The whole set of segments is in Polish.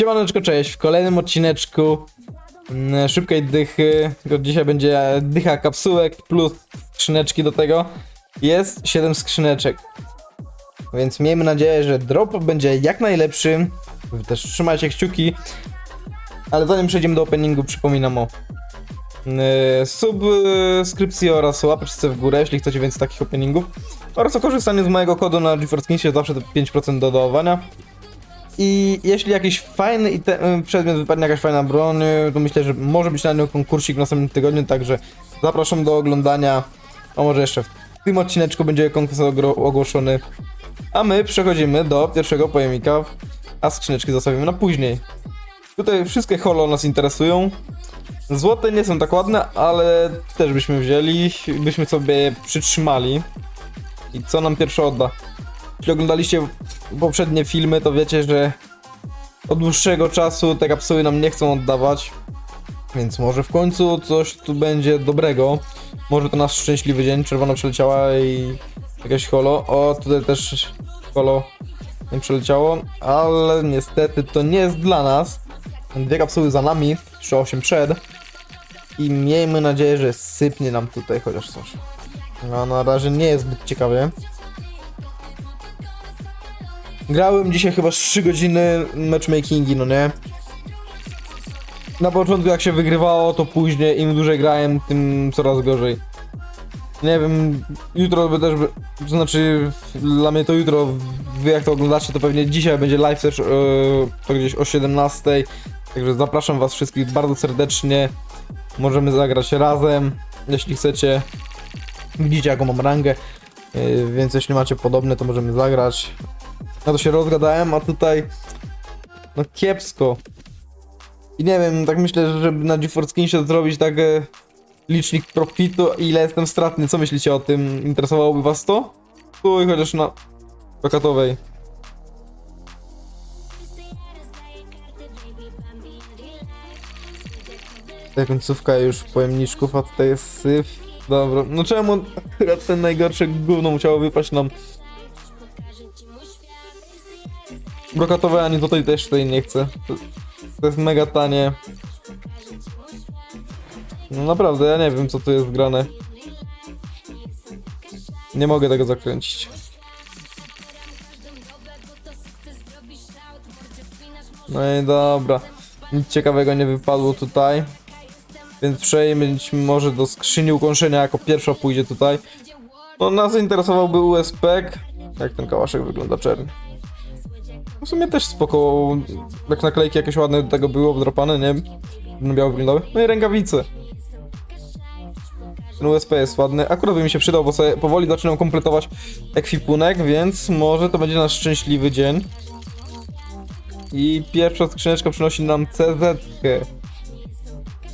Siemaneczko, cześć, w kolejnym odcineczku mm, szybkiej dychy, tylko dzisiaj będzie dycha kapsułek plus skrzyneczki do tego. Jest 7 skrzyneczek, więc miejmy nadzieję, że drop będzie jak najlepszy. Wy też trzymajcie kciuki, ale zanim przejdziemy do openingu, przypominam o yy, subskrypcji oraz łapeczce w górę, jeśli chcecie więcej takich openingów oraz o korzystaniu z mojego kodu na GeForce Kingsie, zawsze to 5% do doładowania. I jeśli jakiś fajny ite- y, przedmiot wypadnie, jakaś fajna broń, y, to myślę, że może być na nią konkursik w następnym tygodniu, także zapraszam do oglądania. A może jeszcze w tym odcineczku będzie konkurs ogłoszony. A my przechodzimy do pierwszego pojemnika, a skrzyneczki zostawimy na później. Tutaj wszystkie holo nas interesują. Złote nie są tak ładne, ale też byśmy wzięli, byśmy sobie przytrzymali. I co nam pierwsze odda? Jeśli oglądaliście poprzednie filmy, to wiecie, że od dłuższego czasu te kapsuły nam nie chcą oddawać. Więc może w końcu coś tu będzie dobrego. Może to nasz szczęśliwy dzień, czerwona przeleciała i jakieś holo. O, tutaj też holo nie przeleciało, ale niestety to nie jest dla nas. Dwie kapsuły za nami, jeszcze 8 przed. I miejmy nadzieję, że sypnie nam tutaj chociaż coś. No na razie nie jest zbyt ciekawie. Grałem dzisiaj chyba z 3 godziny matchmakingi, no nie? Na początku jak się wygrywało, to później im dłużej grałem, tym coraz gorzej. Nie wiem, jutro by też, to znaczy dla mnie to jutro, wy jak to oglądacie, to pewnie dzisiaj będzie live też, yy, to gdzieś o 17. Także zapraszam was wszystkich bardzo serdecznie. Możemy zagrać razem, jeśli chcecie. Widzicie jaką mam rangę, yy, więc jeśli macie podobne, to możemy zagrać. Ja to się rozgadałem, a tutaj no kiepsko. I nie wiem, tak myślę, że żeby na GeForce Kingsie to zrobić tak e, licznik profitu, ile jestem stratny, co myślicie o tym? Interesowałoby was to? Tu i chociaż na plakatowej. Ta końcówka już pojemniczków, a tutaj jest syf. Dobra, no czemu akurat ten najgorszy gówno musiało wypaść nam? Brokatowe ani tutaj też tutaj nie chcę. To, jest mega tanie. No naprawdę, ja nie wiem co tu jest grane. Nie mogę tego zakręcić. No i dobra. Nic ciekawego nie wypadło tutaj. Więc przejdźmy może do skrzyni ukąszenia jako pierwsza pójdzie tutaj. No nas interesowałby USP. Jak ten kałaszek wygląda czerny. W sumie też spoko, jak naklejki jakieś ładne do tego były obdropane, nie? No biało wyglądały. No i rękawice. Ten USP jest ładny. Akurat by mi się przydał, bo sobie powoli zaczynam kompletować ekwipunek, więc może to będzie nasz szczęśliwy dzień. I pierwsza skrzyneczka przynosi nam CZ. -kę.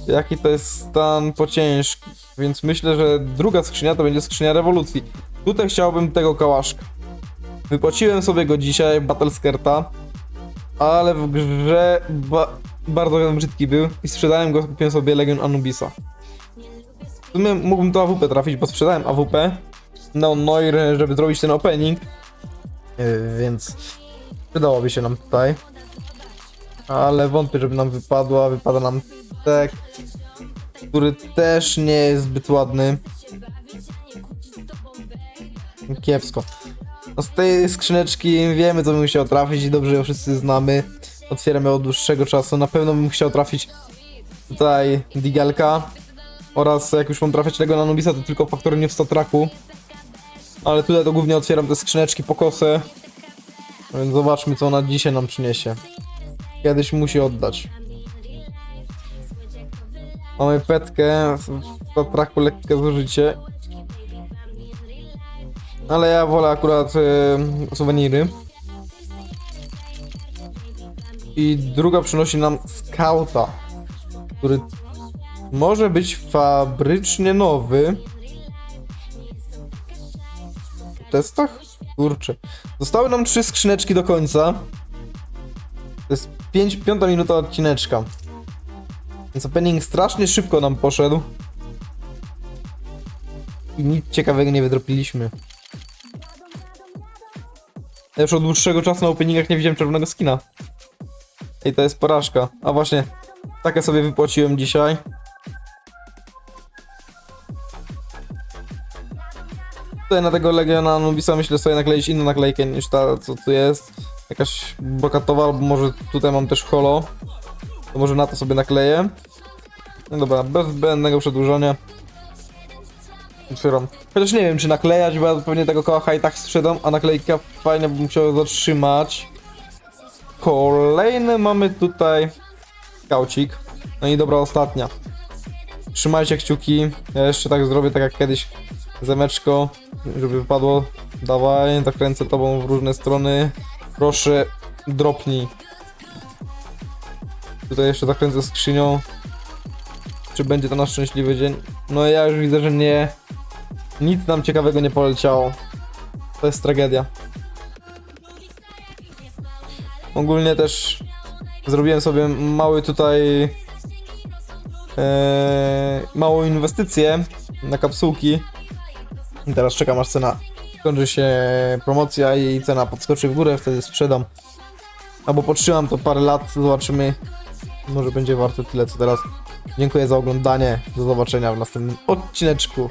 Jaki to jest stan pociężki. Więc myślę, że druga skrzynia to będzie skrzynia rewolucji. Tutaj chciałbym tego kałaszka. Wypłaciłem sobie go dzisiaj, Battleskerta, ale w grze ba bardzo brzydki był i sprzedałem go, kupiłem sobie Legion Anubisa. W sumie mógłbym to AWP trafić, bo sprzedałem AWP Neon Noir, żeby zrobić ten opening, Yy, więc przydałoby się nam tutaj. Ale wątpię, żeby nam wypadła, wypada nam tek, który też nie jest zbyt ładny. Kiepsko. No z tej skrzyneczki wiemy, co bym chciał trafić i dobrze ją wszyscy znamy. Otwieramy od dłuższego czasu. Na pewno bym chciał trafić tutaj Digelka. Oraz jak już mam trafiać tego na Nubisa, to tylko faktory nie w statraku. Ale tutaj to głównie otwieram te skrzyneczki po kosę. Więc zobaczmy, co ona dzisiaj nam przyniesie. Kiedyś musi oddać. Mamy petkę, w statraku lekkie zużycie. Ale ja wolę akurat e, suweniry. I druga przynosi nam Scouta, który może być fabrycznie nowy. W testach? Kurczę. Zostały nam trzy skrzyneczki do końca. To jest 5, piąta minuta odcineczka. Więc opening strasznie szybko nam poszedł. I nic ciekawego nie wydropiliśmy. Ja już od dłuższego czasu na openingach nie widziałem czerwonego skina. I to jest porażka. A właśnie, takie sobie wypłaciłem dzisiaj. Tutaj na tego Legiona Anubisa myślę sobie nakleić inną naklejkę niż ta, co tu jest. Jakaś brokatowa, albo może tutaj mam też holo. To może na to sobie nakleję. No dobra, bez zbędnego przedłużania. Otwieram. Chociaż nie wiem, czy naklejać, bo ja pewnie tego kołacha i tak sprzedam, a naklejka fajnie bym chciał zatrzymać. Kolejny mamy tutaj kaucik. No i dobra, ostatnia. Trzymajcie kciuki. Ja jeszcze tak zrobię, tak jak kiedyś zemeczko, żeby wypadło. Dawaj, zakręcę tobą w różne strony. Proszę, dropnij. Tutaj jeszcze zakręcę skrzynią. Czy będzie to nasz szczęśliwy dzień? No ja już widzę, że nie. Nic nam ciekawego nie poleciało. To jest tragedia. Ogólnie też zrobiłem sobie mały tutaj e, małą inwestycję na kapsułki. I teraz czekam aż cena skończy się promocja i cena podskoczy w górę, wtedy sprzedam. Albo potrzymam to parę lat, zobaczymy. Może będzie warto tyle co teraz. Dziękuję za oglądanie. Do zobaczenia w następnym odcineczku.